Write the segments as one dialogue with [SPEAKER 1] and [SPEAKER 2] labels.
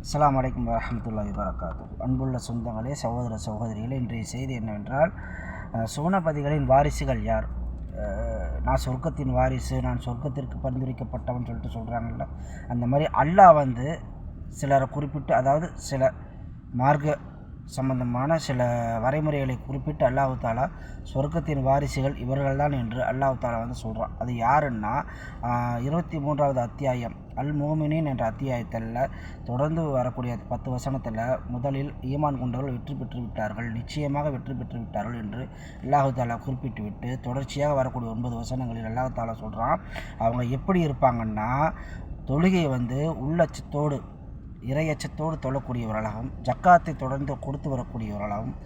[SPEAKER 1] அஸ்லாம் வலைக்கம் வரஹ்மத்துல்லாஹி வரகாத்து அன்புள்ள சொந்தங்களே சகோதர சகோதரிகளே இன்றைய செய்தி என்னவென்றால் சுவனபதிகளின் வாரிசுகள் யார்? நான் சொர்க்கத்தின் வாரிசு நான் சொர்க்கத்திற்கு பரிந்துரைக்கப்பட்டவன் சொல்லிட்டு சொல்கிறாங்கல்ல அந்த மாதிரி அல்லாஹ் வந்து சிலரை குறிப்பிட்டு அதாவது சில மார்க்க சம்பந்தமான சில வரைமுறைகளை குறிப்பிட்டு அல்லாஹு தாலா சொர்க்கத்தின் வாரிசுகள் இவர்கள்தான் என்று அல்லாஹு தாலா வந்து சொல்கிறான் அது யாருன்னா இருபத்தி மூன்றாவது அத்தியாயம் அல் மோமினின் என்ற அத்தியாயத்தில் தொடர்ந்து வரக்கூடிய பத்து வசனத்தில் முதலில் ஈமான் கொண்டவர்கள் வெற்றி பெற்று விட்டார்கள் நிச்சயமாக வெற்றி பெற்று விட்டார்கள் என்று அல்லாஹு தாலா குறிப்பிட்டு விட்டு தொடர்ச்சியாக வரக்கூடிய ஒன்பது வசனங்களில் அல்லாஹு தாலா சொல்கிறான் அவங்க எப்படி இருப்பாங்கன்னா தொழுகை வந்து உள்ளச்சத்தோடு இரையச்சத்தோடு தொழக்கூடியவர்களாகவும் ஜக்காத்தை தொடர்ந்து கொடுத்து வரக்கூடியவர்களாகவும்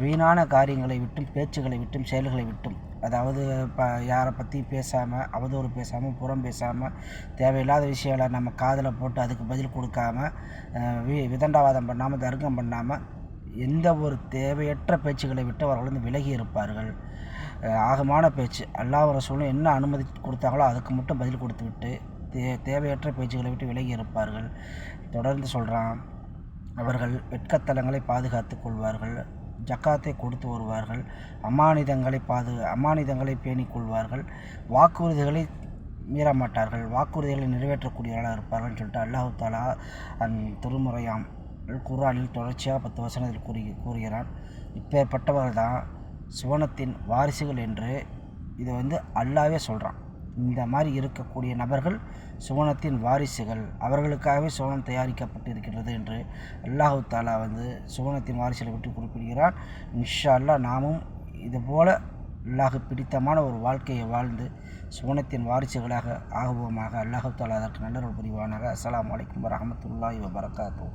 [SPEAKER 1] வீணான காரியங்களை விட்டும் பேச்சுகளை விட்டும் செயல்களை விட்டும் அதாவது இப்போ யாரை பற்றி பேசாமல் அவதூறு பேசாமல் புறம் பேசாமல் தேவையில்லாத விஷயங்களை நம்ம காதில் போட்டு அதுக்கு பதில் கொடுக்காம வி விதண்டாவாதம் பண்ணாமல் தர்க்கம் பண்ணாமல் எந்த ஒரு தேவையற்ற பேச்சுகளை விட்டு அவர்கள் வந்து விலகி இருப்பார்கள். ஆகமான பேச்சு. அல்லாஹ் ரசூலும் என்ன அனுமதி கொடுத்தாங்களோ அதுக்கு மட்டும் பதில் கொடுத்து விட்டு தே தேவையற்ற பேச்சுகளை விட்டு விலகி இருப்பார்கள். தொடர்ந்து சொல்கிறான் அவர்கள் வெட்கத்தலங்களை பாதுகாத்து கொள்வார்கள். ஜக்காத்தை கொடுத்து வருவார்கள். அமானிதங்களை பாது அமானிதங்களை பேணிக் கொள்வார்கள். வாக்குறுதிகளை மீற மாட்டார்கள் வாக்குறுதிகளை நிறைவேற்றக்கூடியவர்களாக இருப்பார்கள் சொல்லிட்டு அல்லாஹு தாலா அந் திருமுறையாம் குரானில் தொடர்ச்சியாக பத்து வசனத்தில் கூறி கூறுகிறான். இப்பேற்பட்டவர்கள் தான் சுவனத்தின் வாரிசுகள் என்று இதை வந்து அல்லாவே சொல்கிறான் இந்த மாதிரி இருக்கக்கூடிய நபர்கள் சுவனத்தின் வாரிசுகள். அவர்களுக்காகவே சுவனம் தயாரிக்கப்பட்டு இருக்கின்றது என்று அல்லாஹு தாலா வந்து சுவனத்தின் வாரிசுகளை பற்றி குறிப்பிடுகிறான். இன்ஷா அல்லாஹ் நாமும் இதுபோல அல்லாஹ் பிடித்தமான ஒரு வாழ்க்கையை வாழ்ந்து சுவனத்தின் வாரிசுகளாக ஆகுவோமாக. அல்லாஹு தாலா அதற்கு நல்ல ஒரு புரிவானாக. அஸ்ஸலாமு அலைக்கும் வரஹமத்துல்லாஹி வபரகாத்தூ